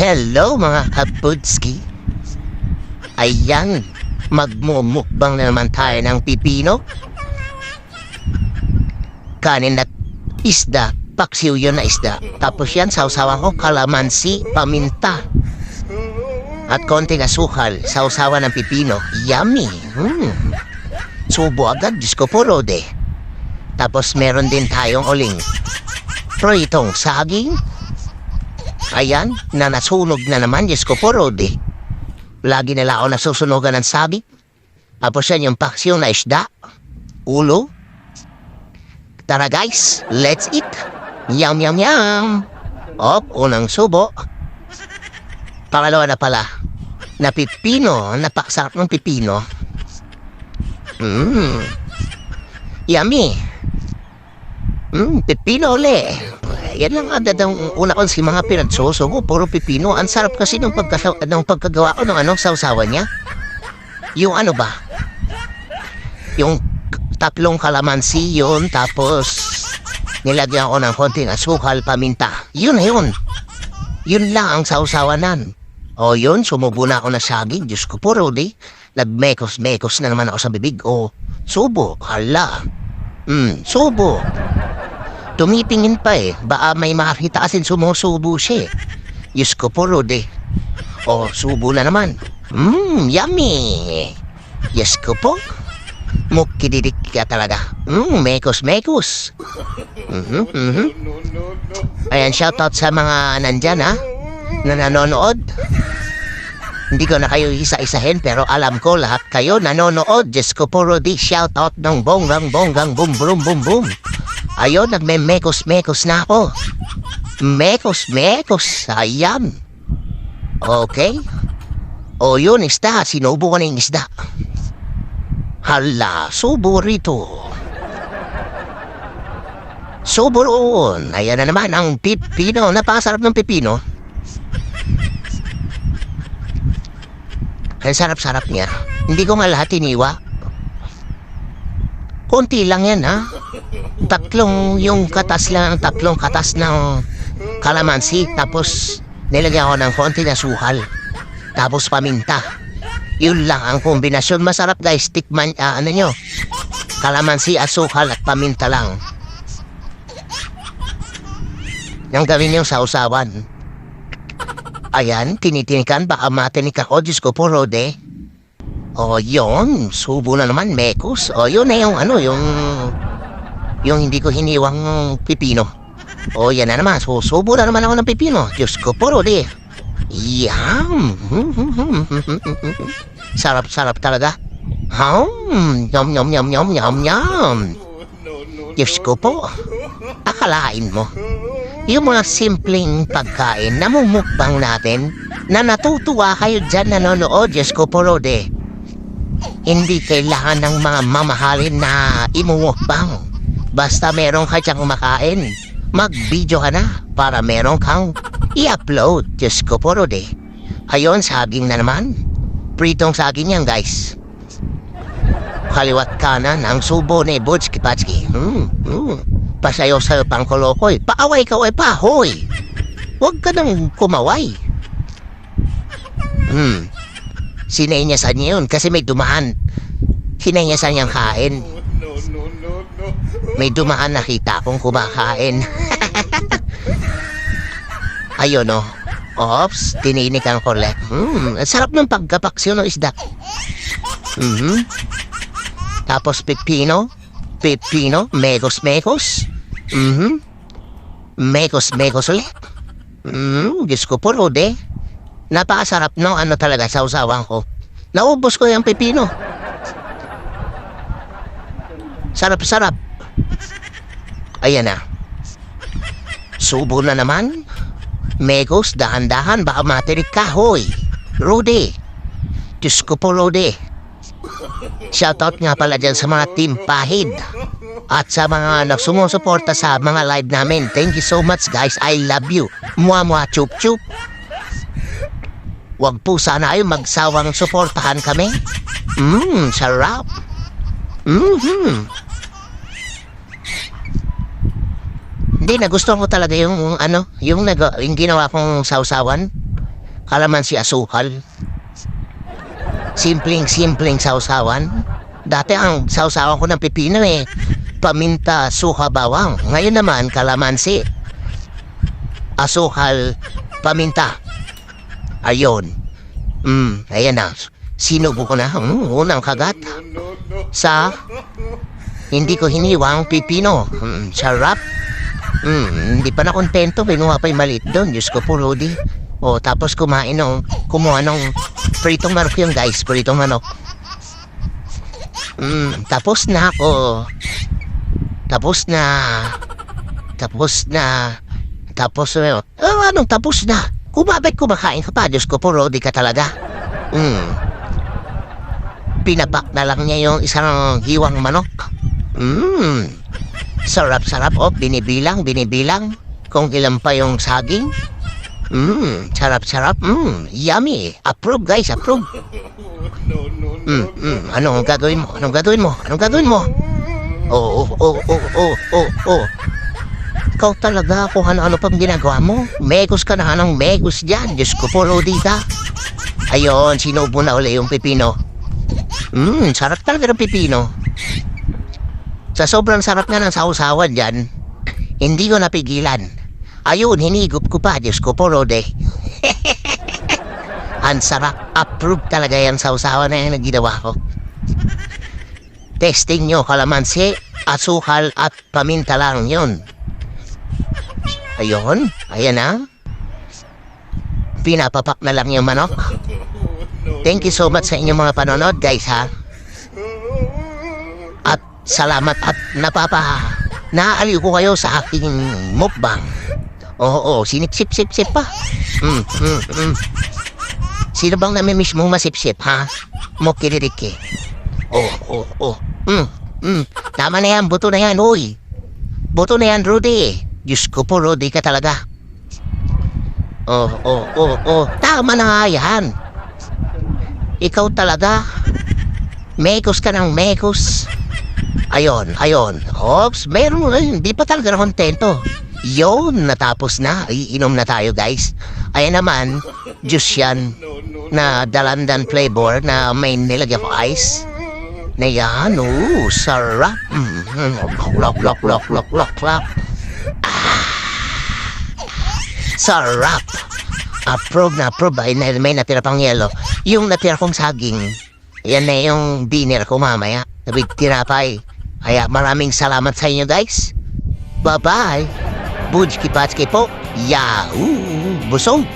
Hello mga kabudski. Ayan, magmumukbang na naman tayo ng pipino. Kanin at isda, paksiw yun na isda. Tapos yan, sausawan ko kalamansi, paminta. At konting asukal, sausawan ng pipino. Yummy! Hmm. Subo agad, Diyos ko po, Rode. Tapos meron din tayong uling. Pritong saging, Ayan, na nasunog na naman, Diyos ko po, Rodi. Lagi nila ako nasusunogan ng sabi. Tapos yan yung paksiw na isda. Ulo. Tara guys, let's eat. Yum, yum, yum. Op, unang subo. Pangalawa na pala. Na pipino, napaksarap ng pipino. Mmm. Yummy. Mmm, pipino uli. Yan lang ang una ko si mga pinagsusugo, puro pipino. Ang sarap kasi ng, pagkasa- ng pagkagawa ko ng ano, sausawan niya. Yung ano ba? Yung tatlong kalamansi yun, tapos nilagyan ko ng konting asukal, paminta. Yun na yun. Yun lang ang sausawanan. O yun, sumubo na ako na saging. Diyos ko po, Rudy. Nagmekos-mekos na naman ako sa bibig. O, subo. Hala. Hmm, subo. Tumitingin pa eh. Baka may makakita kasi sumusubo siya eh. Diyos ko po, Rudy. O, subo na naman. Mmm, yummy. Yes ko po. Mukididik ka talaga. Mmm, mekos-mekos. Mhm, mhm. Ayan, shoutout sa mga nandyan ha, na nanonood. Hindi ko na kayo isa-isahin pero alam ko lahat kayo nanonood. Diyos ko po, Rudy, shoutout ng bonggang bonggang boom boom boom boom. Ayun, nagme-mekos-mekos na ako. Mekos-mekos, ayan. Okay. O yun, isda. Sinubo ko na yung isda. Hala, subo rito. Subo roon. Ayan na naman ang pipino. Napakasarap ng pipino. Ang sarap-sarap niya. Hindi ko nga lahat iniwa. Konti lang yan, ha? Tatlong, yung katas lang, tatlong katas ng kalamansi. Tapos, nilagyan ko ng konti na suhal. Tapos paminta. Yun lang ang kombinasyon. Masarap guys, tikman, ah, ano nyo? Kalamansi, asukal at paminta lang. Yung gawin yung sausawan. Ayan, tinitinikan, baka matinik ako, Diyos ko po, Rode. O, yun, subo na naman, mekos. O, yun na yung, ano, yung, yung hindi ko hiniwang pipino. O, yan na naman, susubo na naman ako ng pipino. Diyos ko po, Rode. Yum! Sarap-sarap talaga. Hum, yum, yum, yum, yum, yum, yum. Diyos ko po, akalain mo. Yung mga simpleng pagkain na mumukbang natin na natutuwa kayo dyan nanonood, Diyos ko po, Rode. Hindi kailangan ng mga mamahalin na imumukbang. Basta meron ka diyang makain, mag-video ka na para meron kang i-upload. Diyos ko po, Rode. Ayun, saging na naman. Pritong saging yan, guys. Kaliwat kanan ang subo ni Butch Kipatski. Hmm, hmm. Pasayo-sayo pang kolokoy. Paaway ka, oy, pa, hoy. Huwag ka nang kumaway. Hmm. Sinenyasan niya yun kasi may dumaan. Sinenyasan niyang kain. May dumaan nakita kong kumakain. Ayun oh. Ops, tininikan ko ulit. Hmm, sarap ng pagkapaksyon ng isda. Mhm. Tapos pipino, pipino, megos megos. Mhm. Megos megos ulit. Mhm, Diyos ko po, Rode. Napakasarap no, ano talaga sa usawan ko. Naubos ko yung pipino. Sarap-sarap. Ayan na. Subo na naman. Megos, dahan-dahan, baka matirik ka, hoy. Rudy. Diyos ko po, Rudy. Shoutout nga pala dyan sa mga team Pahid. At sa mga nagsumusuporta sa mga live namin. Thank you so much, guys. I love you. Mua mua chup chup. Huwag po sana ay magsawang suportahan kami. Mmm, sarap. Mhm. Hindi, nagustuhan ko talaga yung ano, yung, nag, yung ginawa kong sausawan. kalamansi asukal. Simpleng-simpleng sausawan. Dati ang sausawan ko ng pipino eh, paminta, suka, bawang. Ngayon naman, kalamansi. Asukal, paminta. Ayun. Hmm, ayan na. Sinubo ko na. Hmm, unang kagat. Sa hindi ko hiniwang pipino. Hmm, sarap. Hmm, hindi pa na kontento. Binuha pa yung maliit doon. Diyos ko po, Rudy. O, tapos kumain ng, kumuha ng pritong manok yun, guys. Pritong manok. Hmm, tapos na ako. Tapos na. Tapos na. Tapos na. Oh, anong tapos na? Kumabit kumakain ka pa. Diyos ko po, Rudy ka talaga. Hmm. Pinapak na lang niya yung isang hiwang manok. Mmm. Sarap-sarap. Oh, binibilang, binibilang. Kung ilan pa yung saging. Mmm. Sarap-sarap. Mmm. Yummy. Approve, guys. Approve. Mm, mm. Anong gagawin mo? Anong gagawin mo? Anong gagawin mo? Oo, oo, oo, oo, oo, oo. Ikaw talaga kung ano-ano pang ginagawa mo. Megos ka na ng megos dyan. Diyos ko po, Lodi ka. Ayun, sinubo na uli yung pipino. Mmm, sarap talaga ng pipino. Sa sobrang sarap nga ng sausawan dyan, hindi ko napigilan. Ayun, hinigop ko pa, Diyos ko po. Ang sarap, approve talaga yan sausawan na yan na ginawa ko. Testing nyo, kalamansi, asukal at paminta lang yun. Ayun, ayan na. Pinapapak na lang yung manok. Thank you so much sa inyong mga panonood, guys, ha? At salamat at napapa naaaliw ko kayo sa aking mukbang. Oo, oo, sinip-sip-sip-sip pa. Mm, mm, mm. Sino bang namimiss mong masip-sip, ha? Mokiririki. Oo, oo, oo. Mm, mm. Tama na yan, buto na yan, uy. Buto na yan, Rudy. Diyos ko po, Rudy ka talaga. Oh, oh, oh, oh. Tama na nga yan. Ikaw talaga. Mekos ka ng mekos. Ayon, ayon. Ops, meron Hindi pa talaga kontento. Yun, natapos na. Iinom na tayo, guys. Ayan naman, juice yan na dalandan flavor na may nilagyan ko ice. Na yan, oh, sarap. Mm, lok, lok, lok, lok, lok, lok. Ah, sarap. Approve na approve ay may natira pang yelo. Yung natira kong saging, yan na yung dinner ko mamaya. Sabi, tinapay. Kaya maraming salamat sa inyo guys. Bye-bye. Bujki Patski po. Yahoo! Busog!